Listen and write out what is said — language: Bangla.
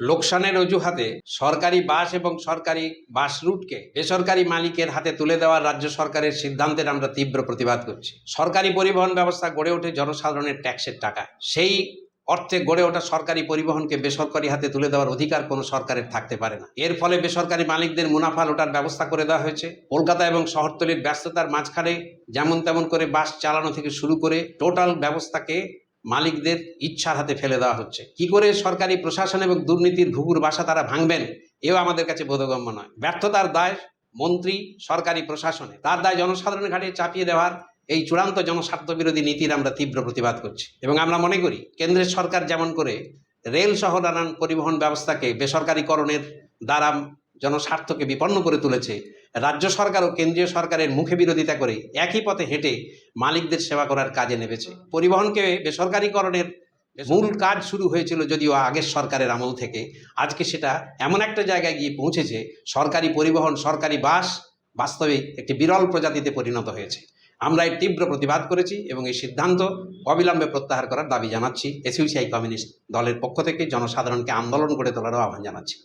লোকসানের অজুহাতে সরকারি বাস এবং সরকারি বাস রুটকে বেসরকারি মালিকের হাতে তুলে দেওয়ার রাজ্য সরকারের সিদ্ধান্তের আমরা তীব্র প্রতিবাদ করছি। সরকারি পরিবহন ব্যবস্থা গড়ে ওঠে জনসাধারণের ট্যাক্সের টাকায়। সেই অর্থে গড়ে ওঠা সরকারি পরিবহনকে বেসরকারি হাতে তুলে দেওয়ার অধিকার কোনো সরকারের থাকতে পারে না। এর ফলে বেসরকারি মালিকদের মুনাফা লোটার ব্যবস্থা করে দেওয়া হয়েছে। কলকাতা এবং শহরতলির ব্যস্ততার মাঝখানে যেমন তেমন করে বাস চালানো থেকে শুরু করে টোটাল ব্যবস্থাকে মালিকদের ইচ্ছার হাতে ফেলে দেওয়া হচ্ছে। কি করে সরকারি প্রশাসন এবং দুর্নীতির ঘুঘুর বাসা তারা ভাঙবেন, এও আমাদের কাছে বোধগম্য নয়। ব্যর্থতার দায় মন্ত্রী, সরকারি প্রশাসনে। তার দায় জনসাধারণের ঘাটে চাপিয়ে দেওয়ার এই চূড়ান্ত জনস্বার্থ বিরোধী নীতির আমরা তীব্র প্রতিবাদ করছি। এবং আমরা মনে করি, কেন্দ্রের সরকার যেমন করে রেল সহ নানান পরিবহন ব্যবস্থাকে বেসরকারীকরণের দ্বারা জনস্বার্থকে বিপন্ন করে তুলেছে রাজ্য সরকার ও কেন্দ্রীয় সরকারের মুখে বিরোধিতা করে একই পথে হেঁটে মালিকদের সেবা করার কাজে নেমেছে। পরিবহনকে বেসরকারীকরণের মূল কাজ শুরু হয়েছিল যদিও আগের সরকারের আমল থেকে। আজকে সেটা এমন একটা জায়গায় গিয়ে পৌঁছেছে, সরকারি পরিবহন, সরকারি বাস বাস্তবে একটি বিরল প্রজাতিতে পরিণত হয়েছে। আমরা এর তীব্র প্রতিবাদ করেছি এবং এই সিদ্ধান্ত অবিলম্বে প্রত্যাহার করার দাবি জানাচ্ছি। এসইউসিআই কমিউনিস্ট দলের পক্ষ থেকে জনসাধারণকে আন্দোলন করে তোলারও আহ্বান জানাচ্ছি।